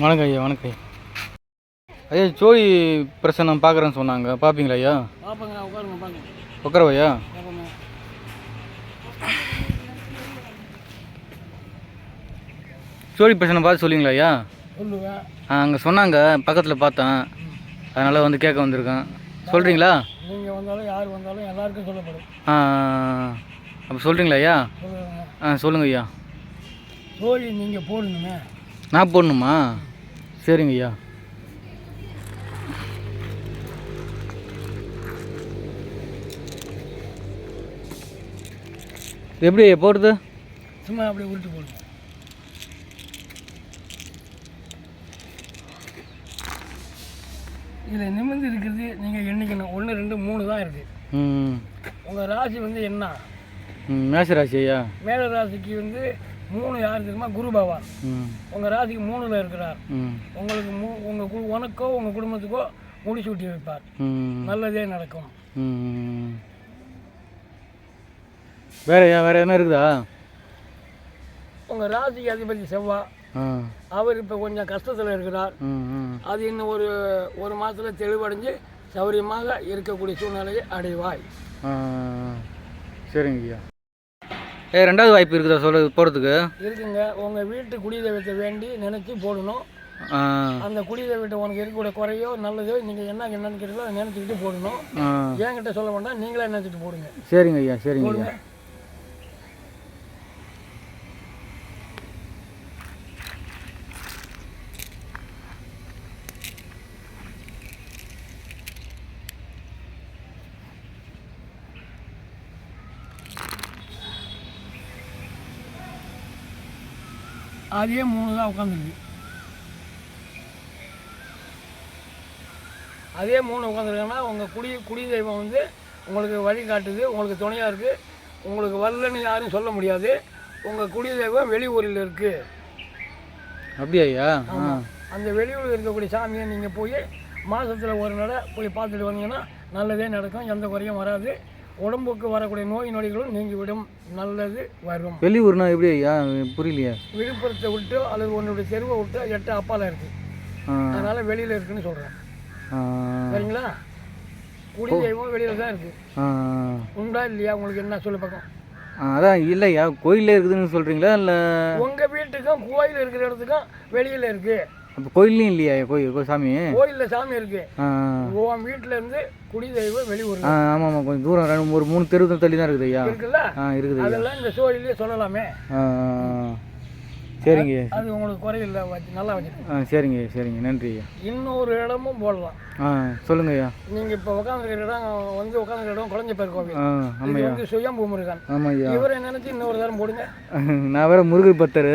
வணக்கம் ஐயா வணக்கம் ஐயா. ஐயா ஜோடி பிரசனம் பார்க்குறேன்னு சொன்னாங்க. பார்ப்பீங்களா ஐயா? பார்ப்பங்க உட்காருங்க பாருங்க உட்காரவா ஐயா? பார்ப்போங்க. ஜோடி பிரசனை பார்த்து சொல்லுவீங்களா ஐயா? சொல்லுவேன் அங்கே சொன்னாங்க பக்கத்தில் பார்த்தேன். அதனால் வந்து கேட்க வந்திருக்கேன். சொல்கிறீங்களா நீங்கள் வந்தாலும் யார் வந்தாலும் எல்லாருக்கும் சொல்லப்படும். அப்போ சொல்கிறீங்களா ஐயா? ஆ சொல்லுங்க ஐயா. சோழி நீங்கள் போடணுமே. நான் போடணுமா? சரிங்க ஐயா. எப்படி போடுறது சும்மா அப்படியே உருட்டு போடுங்க. இதில் நிமிர்ந்து இருக்கிறது நீங்கள் எண்ணிக்கணும் ஒன்று ரெண்டு மூணு தான் இருக்குது ம் உங்கள் ராசி வந்து என்ன? ம் மேசராசி ஐயா. மேல ராசிக்கு வந்து மூணு யார் தெரியுமா குரு பகவான். உங்கள் ராசிக்கு மூணில் இருக்கிறார். உங்களுக்கு மூ உங்கள் உனக்கோ உங்கள் குடும்பத்துக்கோ முடிச்சு விட்டி வைப்பார். நல்லதே நடக்கும். வேற வேற எதுனா இருக்குதா? உங்கள் ராசிக்கு அதிபதி செவ்வாய் ஆ. அவர் இப்போ கொஞ்சம் கஷ்டத்தில் இருக்கிறார். அது இன்னும் ஒரு ஒரு மாதத்தில் தெளிவடைஞ்சு சௌரியமாக இருக்கக்கூடிய சூழ்நிலையை அடைவாய். ஆ. சரிங்க ஐயா. ஏ ரெண்டாவது வாய்ப்பு இருக்குதா சொல்ல போகிறதுக்கு இருக்குங்க. உங்கள் வீட்டு குடி தெய்வத்தை வேண்டி நினச்சி போடணும். அந்த குடி தெய்வத்தை உனக்கு இருக்கக்கூடிய குறையோ நல்லதோ நீங்கள் என்ன நினைக்கிறீங்களோ அதை நினச்சிக்கிட்டு போடணும். என்கிட்ட சொல்ல வேண்டாம் நீங்களே நினச்சிட்டு போடுங்க. சரிங்க ஐயா சரிங்க ஐயா. அதே மூணு தான் உட்காந்துருக்கு அதே மூணு உட்காந்துருக்கேன்னா உங்கள் குடி குடி தெய்வம் வந்து உங்களுக்கு வழி காட்டுது உங்களுக்கு துணையாக இருக்குது உங்களுக்கு வரலன்னு யாரும் சொல்ல முடியாது உங்கள் குடி தெய்வம் வெளியூரில் இருக்குது அப்படியா ஐயா அந்த வெளியூரில் இருக்கக்கூடிய சாமியை நீங்கள் போய் மாதத்தில் ஒரு நடை போய் பார்த்துட்டு வந்தீங்கன்னா நல்லதே நடக்கும் எந்த குறையும் வராது உடம்புக்கு வரக்கூடிய நோய் நொடிகளும் நீங்கிவிடும். நல்லது வரும். வெளியூர்னா எப்படி ஐயா? புரியலையே. விழுப்புரத்தை விட்டு அல்லது உன்னுடைய தெருவை விட்டு எட்டு அப்பால இருக்குது ஆ. அதனால் வெளியில் இருக்குன்னு சொல்கிறேன் ஆ. சரிங்களா? குடி தெய்வம் வெளியில் தான் இருக்குது ஆ. உண்டா இல்லையா? உங்களுக்கு என்ன சொல்ல பக்கம்? அதான் இல்லையா கோயிலில் இருக்குதுன்னு சொல்கிறீங்களா இல்லை உங்கள் வீட்டுக்கும் கோயில் இருக்கிற இடத்துக்கும் வெளியில் இருக்குது அப்போ கோயிலையும் இல்லையா? கோயில் சாமி? கோயிலில் சாமி இருக்குது ஆ. உன் வீட்டில் இருந்து குடி தெய்வம் வெளியூர் ஆ ஆமாம் ஆமாம் கொஞ்சம் தூரம் ரெண்டு ஒரு மூணு தெரு தள்ளி தான் இருக்குது ஐயா. இருக்குல்ல? ஆ இருக்குது அதெல்லாம் இந்த சோழிலே சொல்லலாமே. சரிங்க. அது உங்களுக்கு குறையில்லை நல்லா வச்சுருக்கோம் ஆ சரிங்க சரிங்க. நன்றி ஐயா. இன்னொரு இடமும் போடலாம். ஆ சொல்லுங்க ஐயா. நீங்கள் இப்போ உட்காந்துருக்கிற இடம் வந்து உட்காந்துருக்கிற இடம் குழந்தை பேர் கோவில். ஆமாம் ஐயா. வந்து சுயம்பு முருகன். ஆமாம் ஐயா. இவரை நினச்சி இன்னொரு தரம் போடுங்க. நான் வேற முருகர் பக்தர்.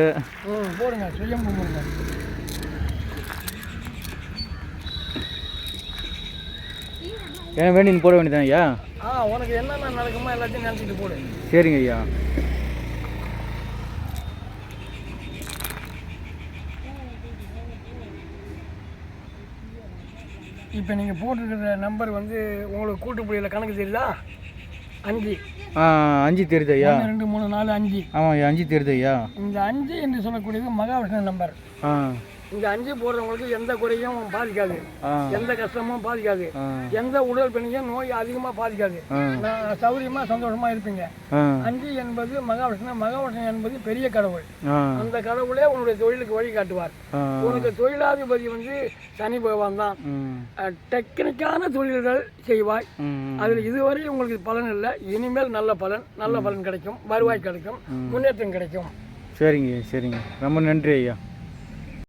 ம் போடுங்க. சுயம்பு முருகன். ஏன் வேண்டின்னு போட வேண்டியதான் ஐயா? ஆ உனக்கு என்னென்ன நடக்குமோ எல்லாத்தையும் நினச்சிட்டு போடு. சரிங்க ஐயா. இப்போ நீங்கள் போட்டிருக்கிற நம்பர் வந்து உங்களுக்கு கூட்டுப்புள்ளியில் கணக்கு தெரியுதா? அஞ்சு. ஆ அஞ்சு தெரியுது ஐயா. ரெண்டு மூணு நாலு அஞ்சு. ஆமாம் ஐயா அஞ்சு தெரியுது ஐயா. இந்த அஞ்சு என்று சொல்லக்கூடியது மகாவிஷ்ணு நம்பர் ஆ. இந்த அஞ்சு போடுறவங்களுக்கு எந்த குறையும் பாதிக்காது. எந்த கஷ்டமும் பாதிக்காது. எந்த உடல் பெண்ணையும் நோய் அதிகமாக பாதிக்காது. நான் சௌரியமாக சந்தோஷமாக இருப்பீங்க. அஞ்சு என்பது மகாவிஷ்ணு மகாவிஷ்ணு என்பது பெரிய கடவுள். அந்த கடவுளே உன்னுடைய தொழிலுக்கு வழி காட்டுவார். உனக்கு தொழிலாதிபதி வந்து சனி பகவான் தான். டெக்னிக்கான தொழில்கள் செய்வாய். அதில் இதுவரை உங்களுக்கு பலன் இல்லை. இனிமேல் நல்ல பலன் நல்ல பலன் கிடைக்கும். வருவாய் கிடைக்கும். முன்னேற்றம் கிடைக்கும். சரிங்க சரிங்க. ரொம்ப நன்றி ஐயா.